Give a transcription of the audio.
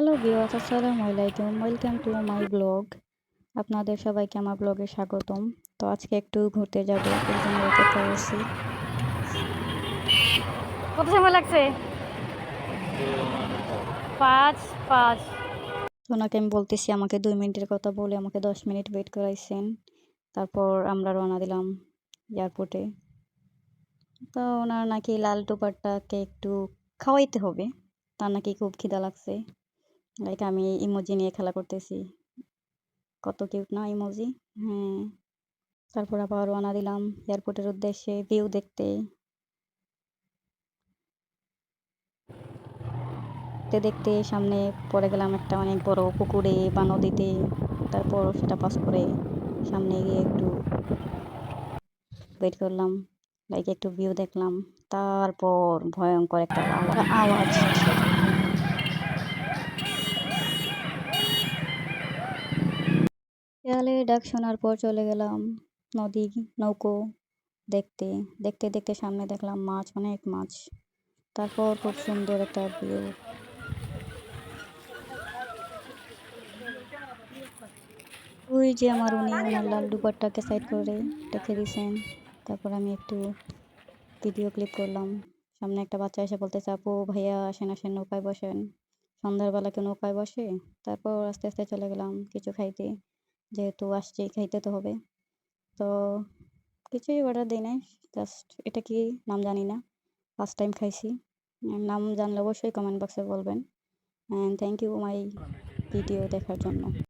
Hello viewers আসসালামু আলাইকুম। Welcome to my blog আপনাদের সবাইকে আমার ব্লগে স্বাগতম। তো আজকে একটু ঘুরতে যাব এর জন্য অপেক্ষা করছি। কত সময় লাগছে? পাঁচ পাঁচ। ওনাকে আমি বলতেছি আমাকে দুই মিনিটের কথা বলে আমাকে দশ মিনিট ওয়েট করাইছেন। তারপর আমরা রওনা দিলাম এয়ারপোর্টে তো ওনার নাকি লাল টুপারটাকে একটু খাওয়াইতে হবে। তার নাকি খুব খিদা লাগছে। লাইক আমি ইমোজি নিয়ে খেলা করতেছি। কত কিউট না ইমোজি হ্যাঁ। তারপর আবার রওনা দিলাম এয়ারপোর্টের উদ্দেশ্যে ভিউ দেখতে। দেখতে দেখতে সামনে পড়ে গেলাম একটা অনেক বড় পুকুরে বা নদীতে। তারপর সেটা পাস করে সামনে গিয়ে একটু ওয়েট করলাম। লাইক একটু ভিউ দেখলাম। তারপর ভয়ঙ্কর একটা আওয়া- আওয়াজ দেয়ালে ডাক শোনার পর চলে গেলাম নদী, নৌকো দেখতে। দেখতে দেখতে সামনে দেখলাম মাছ, অনেক মাছ। তারপর খুব সুন্দর একটা ভিউ ওই যে আমার উনি, ওনার লাল দুপারটাকে সাইড করে রেখে দিয়েছেন তারপর আমি একটু ভিডিও ক্লিপ করলাম। সামনে একটা বাচ্চা এসে বলতেছে, আপু, ভাইয়া আসেন আসেন, নৌকায় বসেন। সন্ধ্যাবেলা কেউ নৌকায় বসে, তারপর আস্তে আস্তে চলে গেলাম কিছু খাইতে। যেহেতু আসছি, খাইতে তো হবে। তো কিছুই অর্ডার দিই নাই জাস্ট এটা কি নাম জানি না ফার্স্ট টাইম খাইছি। নাম জানলে অবশ্যই কমেন্ট বক্সে বলবেন। And thank you my video দেখার জন্য।